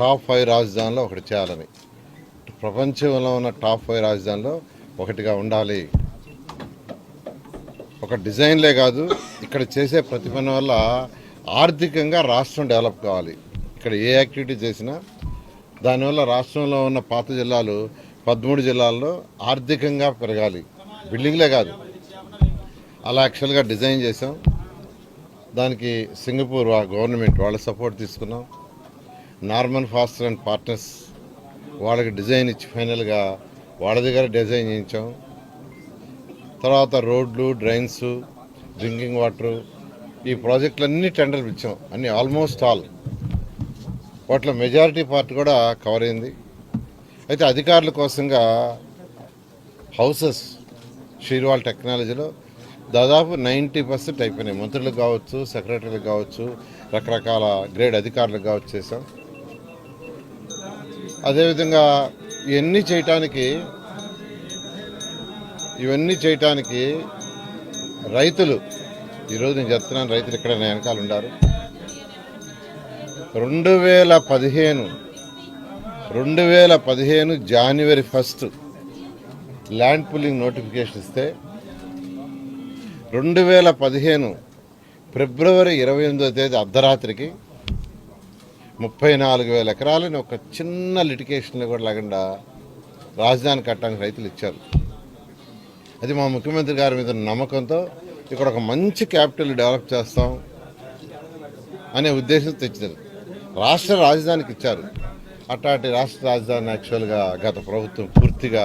Top five రాజధానిలో ఒకటి చేయాలని. ప్రపంచంలో ఉన్న టాప్ ఫైవ్ రాజధానిలో ఒకటిగా ఉండాలి. ఒక డిజైన్లే కాదు ఇక్కడ చేసే ప్రతి పని వల్ల ఆర్థికంగా రాష్ట్రం డెవలప్ కావాలి. ఇక్కడ ఏ యాక్టివిటీ చేసినా దానివల్ల రాష్ట్రంలో ఉన్న పాత జిల్లాలు పదమూడు జిల్లాల్లో ఆర్థికంగా పెరగాలి. బిల్డింగ్లే కాదు. అలా యాక్చువల్గా డిజైన్ చేసాం దానికి సింగపూర్ గవర్నమెంట్ వాళ్ళ సపోర్ట్ తీసుకున్నాం. నార్మన్ ఫాస్టర్ అండ్ పార్ట్నర్స్ వాళ్ళకి డిజైన్ ఇచ్చి ఫైనల్గా వాళ్ళ దగ్గర డిజైన్ చేయించాం. తర్వాత రోడ్లు డ్రైన్స్ డ్రింకింగ్ వాటర్ ఈ ప్రాజెక్టులన్నీ టెండర్లు ఇచ్చాం. అన్ని ఆల్మోస్ట్ ఆల్. వాటిలో మెజారిటీ పార్ట్ కూడా కవర్ అయింది. అయితే అధికారుల కోసంగా హౌసెస్ షీర్వాల్ టెక్నాలజీలో దాదాపు నైంటీ పర్సెంట్ అయిపోయినాయి. మంత్రులకు కావచ్చు సెక్రటరీలకు కావచ్చు రకరకాల గ్రేడ్ అధికారులకు కావచ్చు చేసాం. అదేవిధంగా ఇవన్నీ చేయటానికి ఇవన్నీ చేయటానికి రైతులు ఈరోజు నేను చెప్తున్నాను రైతులు ఇక్కడ వెనకాల ఉన్నారు రెండు వేల పదిహేను రెండు వేల పదిహేను జనవరి ఫస్ట్ ల్యాండ్ పుల్లింగ్ నోటిఫికేషన్ ఇస్తే రెండు వేల పదిహేను ఫిబ్రవరి ఇరవై ఎనిమిదో తేదీ అర్ధరాత్రికి ముప్పై నాలుగు వేల ఎకరాలని ఒక చిన్న లిటికేషన్లో కూడా లేకుండా రాజధాని కట్టడానికి రైతులు ఇచ్చారు. అది మా ముఖ్యమంత్రి గారి మీద నమ్మకంతో ఇక్కడ ఒక మంచి క్యాపిటల్ డెవలప్ చేస్తాం అనే ఉద్దేశం తెచ్చారు రాష్ట్ర రాజధానికి ఇచ్చారు. అట్లాంటి రాష్ట్ర రాజధాని యాక్చువల్గా గత ప్రభుత్వం పూర్తిగా